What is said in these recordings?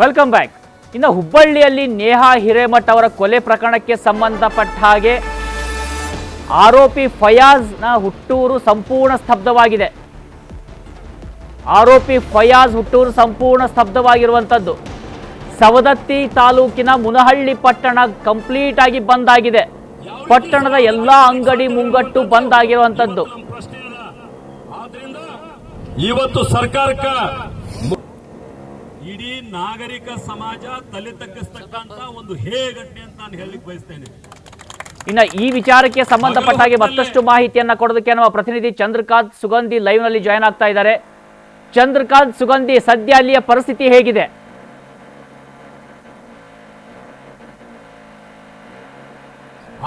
Welcome back ಇನ್ನು ಹುಬ್ಬಳ್ಳಿಯಲ್ಲಿ ನೇಹಾ ಹಿರೇಮಠ್ ಅವರ ಕೊಲೆ ಪ್ರಕರಣಕ್ಕೆ ಸಂಬಂಧಪಟ್ಟ ಹಾಗೆ ಆರೋಪಿ ಫಯಾಜ್ನ ಹುಟ್ಟೂರು ಸಂಪೂರ್ಣ ಸ್ತಬ್ಧವಾಗಿದೆ. ಆರೋಪಿ ಫಯಾಜ್ ಹುಟ್ಟೂರು ಸಂಪೂರ್ಣ ಸ್ತಬ್ಧವಾಗಿರುವಂಥದ್ದು. ಸವದತ್ತಿ ತಾಲೂಕಿನ ಮುನಹಳ್ಳಿ ಪಟ್ಟಣ ಕಂಪ್ಲೀಟ್ ಆಗಿ ಬಂದ್ ಆಗಿದೆ. ಪಟ್ಟಣದ ಎಲ್ಲ ಅಂಗಡಿ ಮುಂಗಟ್ಟು ಬಂದ್ ಆಗಿರುವಂಥದ್ದು. ಇವತ್ತು ಸರ್ಕಾರಕ್ಕ ಇಡೀ ನಾಗರಿಕ ಸಮಾಜ ತಲೆ ತಗ್ಗಿಸ್ತಕ್ಕಂತ ಒಂದು ಹೇ ಘಟನೆ ಅಂತ ನಾನು ಹೇಳಲಿಕ್ಕೆ ಬಯಸ್ತೇನೆ. ಇನ್ನ ಈ ವಿಚಾರಕ್ಕೆ ಸಂಬಂಧಪಟ್ಟ ಹಾಗೆ ಮತ್ತಷ್ಟು ಮಾಹಿತಿಯನ್ನ ಕೊಡೋದಕ್ಕೆ ನಮ್ಮ ಪ್ರತಿನಿಧಿ ಚಂದ್ರಕಾಂತ್ ಸುಗಂಧಿ ಲೈವ್ನಲ್ಲಿ ಜಾಯ್ನ್ ಆಗ್ತಾ ಇದ್ದಾರೆ. ಚಂದ್ರಕಾಂತ್ ಸುಗಂಧಿ ಸದ್ಯ ಅಲ್ಲಿಯ ಪರಿಸ್ಥಿತಿ ಹೇಗಿದೆ?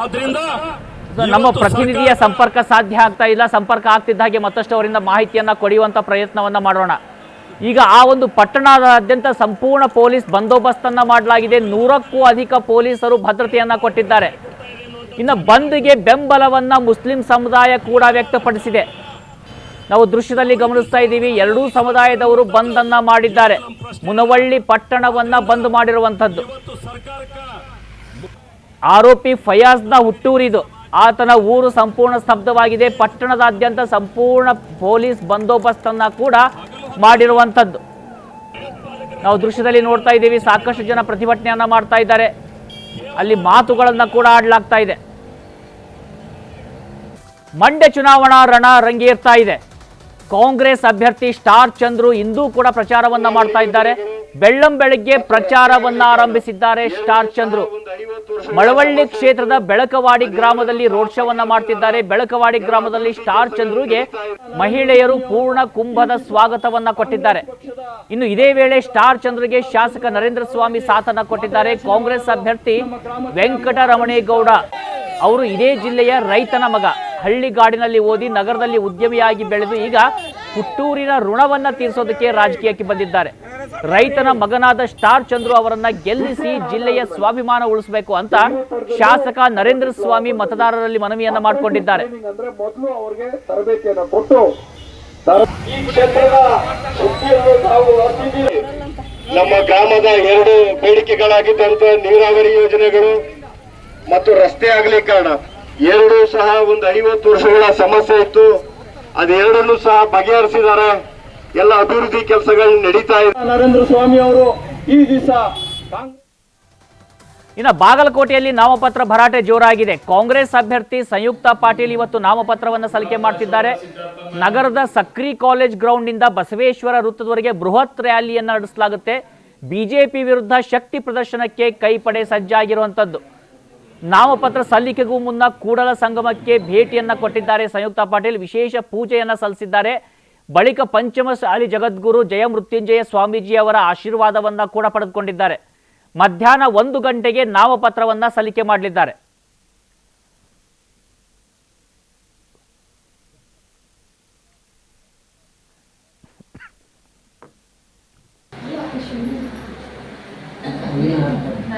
ಆದ್ರಿಂದ ನಮ್ಮ ಪ್ರತಿನಿಧಿಯ ಸಂಪರ್ಕ ಸಾಧ್ಯ ಆಗ್ತಾ ಇಲ್ಲ. ಸಂಪರ್ಕ ಆಗ್ತಿದ್ದ ಹಾಗೆ ಮತ್ತಷ್ಟು ಅವರಿಂದ ಮಾಹಿತಿಯನ್ನ ಕೊಡಿಯುವಂತ ಪ್ರಯತ್ನವನ್ನ ಮಾಡೋಣ. ಈಗ ಆ ಒಂದು ಪಟ್ಟಣದಾದ್ಯಂತ ಸಂಪೂರ್ಣ ಪೊಲೀಸ್ ಬಂದೋಬಸ್ತನ್ನ ಮಾಡಲಾಗಿದೆ. ನೂರಕ್ಕೂ ಅಧಿಕ ಪೊಲೀಸರು ಭದ್ರತೆಯನ್ನ ಕೊಟ್ಟಿದ್ದಾರೆ. ಇನ್ನು ಬಂದ್ಗೆ ಬೆಂಬಲವನ್ನ ಮುಸ್ಲಿಂ ಸಮುದಾಯ ಕೂಡ ವ್ಯಕ್ತಪಡಿಸಿದೆ. ನಾವು ದೃಶ್ಯದಲ್ಲಿ ಗಮನಿಸ್ತಾ ಇದ್ದೀವಿ, ಎರಡೂ ಸಮುದಾಯದವರು ಬಂದ್ ಅನ್ನ ಮಾಡಿದ್ದಾರೆ. ಮುನವಳ್ಳಿ ಪಟ್ಟಣವನ್ನ ಬಂದ್ ಸರ್ಕಾರಕ್ಕ ಆರೋಪಿ ಫಯಾಜ್ನ ಹುಟ್ಟೂರಿದು ಆತನ ಊರು ಸಂಪೂರ್ಣ ಸ್ತಬ್ಧವಾಗಿದೆ. ಪಟ್ಟಣದಾದ್ಯಂತ ಸಂಪೂರ್ಣ ಪೊಲೀಸ್ ಬಂದೋಬಸ್ತನ್ನ ಕೂಡ ಮಾಡಿರುವಂಥದ್ದು. ನಾವು ದೃಶ್ಯದಲ್ಲಿ ನೋಡ್ತಾ ಇದ್ದೀವಿ, ಸಾಕಷ್ಟು ಜನ ಪ್ರತಿಭಟನೆಯನ್ನ ಮಾಡ್ತಾ ಇದ್ದಾರೆ. ಅಲ್ಲಿ ಮಾತುಗಳನ್ನ ಕೂಡ ಆಡಲಾಗ್ತಾ ಇದೆ. ಮಂಡ್ಯ ಚುನಾವಣಾ ರಣ ರಂಗೇರ್ತಾ ಇದೆ. ಕಾಂಗ್ರೆಸ್ ಅಭ್ಯರ್ಥಿ ಸ್ಟಾರ್ ಚಂದ್ರು ಇಂದೂ ಕೂಡ ಪ್ರಚಾರವನ್ನ ಮಾಡ್ತಾ ಇದ್ದಾರೆ. ಬೆಳ್ಳಂ ಬೆಳಗ್ಗೆ ಪ್ರಚಾರವನ್ನ ಆರಂಭಿಸಿದ್ದಾರೆ ಸ್ಟಾರ್ ಚಂದ್ರು. ಮಳವಳ್ಳಿ ಕ್ಷೇತ್ರದ ಬೆಳಕವಾಡಿ ಗ್ರಾಮದಲ್ಲಿ ರೋಡ್ ಶೋವನ್ನ ಮಾಡ್ತಿದ್ದಾರೆ. ಬೆಳಕವಾಡಿ ಗ್ರಾಮದಲ್ಲಿ ಸ್ಟಾರ್ ಚಂದ್ರುಗೆ ಮಹಿಳೆಯರು ಪೂರ್ಣ ಕುಂಭದ ಸ್ವಾಗತವನ್ನ ಕೊಟ್ಟಿದ್ದಾರೆ. ಇನ್ನು ಇದೇ ವೇಳೆ ಸ್ಟಾರ್ ಚಂದ್ರುಗೆ ಶಾಸಕ ನರೇಂದ್ರ ಸ್ವಾಮಿ ಸಾಥನ ಕೊಟ್ಟಿದ್ದಾರೆ. ಕಾಂಗ್ರೆಸ್ ಅಭ್ಯರ್ಥಿ ವೆಂಕಟರಮಣೇಗೌಡ. ಅವರು ಇದೇ ಜಿಲ್ಲೆಯ ರೈತನ ಮಗ. ಹಳ್ಳಿಗಾಡಿನಲ್ಲಿ ಓದಿ ನಗರದಲ್ಲಿ ಉದ್ಯಮಿಯಾಗಿ ಬೆಳೆದು ಈಗ ಹುಟ್ಟೂರಿನ ಋಣವನ್ನ ತೀರಿಸೋದಕ್ಕೆ ರಾಜಕೀಯಕ್ಕೆ ಬಂದಿದ್ದಾರೆ ರೈತನ ಮಗನಾದ ಸ್ಟಾರ್ ಚಂದ್ರು ಅವರನ್ನ ಗೆಲ್ಲಿಸಿ ಜಿಲ್ಲೆಯ ಸ್ವಾಭಿಮಾನ ಉಳಿಸಬೇಕು ಅಂತ ಶಾಸಕ ನರೇಂದ್ರ ಸ್ವಾಮಿ ಮತದಾರರಲ್ಲಿ ಮನವಿಯನ್ನ ಮಾಡಿಕೊಂಡಿದ್ದಾರೆ. ನಮ್ಮ ಗ್ರಾಮದ ಎರಡು ಬೇಡಿಕೆಗಳಾಗಿದ್ದಂತ ನೀರಾವರಿ ಯೋಜನೆಗಳು ಮತ್ತು ರಸ್ತೆ ಅಗಲೀಕರಣ ಎರಡು ಸಹ ಒಂದು ಐವತ್ತು ವರ್ಷಗಳ ಸಮಸ್ಯೆ ಇತ್ತು ಅದೆರಡನ್ನು ಸಹ ಬಗೆಹರಿಸಿದ್ದಾರೆ. ಎಲ್ಲ ಅಭಿವೃದ್ಧಿ ಕೆಲಸಗಳು ನಡೀತಾ ಇದೆ. ನರೇಂದ್ರ ಸ್ವಾಮಿ ಅವರು ಈ ದಿವಸ ಇನ್ನು ಬಾಗಲಕೋಟೆಯಲ್ಲಿ ನಾಮಪತ್ರ ಭರಾಟೆ ಜೋರಾಗಿದೆ. ಕಾಂಗ್ರೆಸ್ ಅಭ್ಯರ್ಥಿ ಸಂಯುಕ್ತ ಪಾಟೀಲ್ ಇವತ್ತು ನಾಮಪತ್ರವನ್ನು ಸಲ್ಲಿಕೆ ಮಾಡ್ತಿದ್ದಾರೆ. ನಗರದ ಸಕ್ರಿ ಕಾಲೇಜ್ ಗ್ರೌಂಡ್ನಿಂದ ಬಸವೇಶ್ವರ ವೃತ್ತದವರೆಗೆ ಬೃಹತ್ ರ್ಯಾಲಿಯನ್ನು ನಡೆಸಲಾಗುತ್ತೆ. ಬಿಜೆಪಿ ವಿರುದ್ಧ ಶಕ್ತಿ ಪ್ರದರ್ಶನಕ್ಕೆ ಕೈಪಡೆ ಸಜ್ಜಾಗಿರುವಂಥದ್ದು ನಾಮಪತ್ರ ಸಲ್ಲಿಕೆಗೂ ಮುನ್ನ ಕೂಡಲ ಸಂಗಮಕ್ಕೆ ಭೇಟಿಯನ್ನ ಕೊಟ್ಟಿದ್ದಾರೆ ಸಂಯುಕ್ತ ಪಾಟೀಲ್. ವಿಶೇಷ ಪೂಜೆಯನ್ನ ಸಲ್ಲಿಸಿದ್ದಾರೆ. ಬಳಿಕ ಪಂಚಮಸಾಲಿ ಜಗದ್ಗುರು ಜಯಮೃತ್ಯುಂಜಯ ಸ್ವಾಮೀಜಿ ಅವರ ಆಶೀರ್ವಾದವನ್ನ ಕೂಡ ಪಡೆದುಕೊಂಡಿದ್ದಾರೆ. ಮಧ್ಯಾಹ್ನ ಒಂದು ಗಂಟೆಗೆ ನಾಮಪತ್ರವನ್ನ ಸಲ್ಲಿಕೆ ಮಾಡಲಿದ್ದಾರೆ.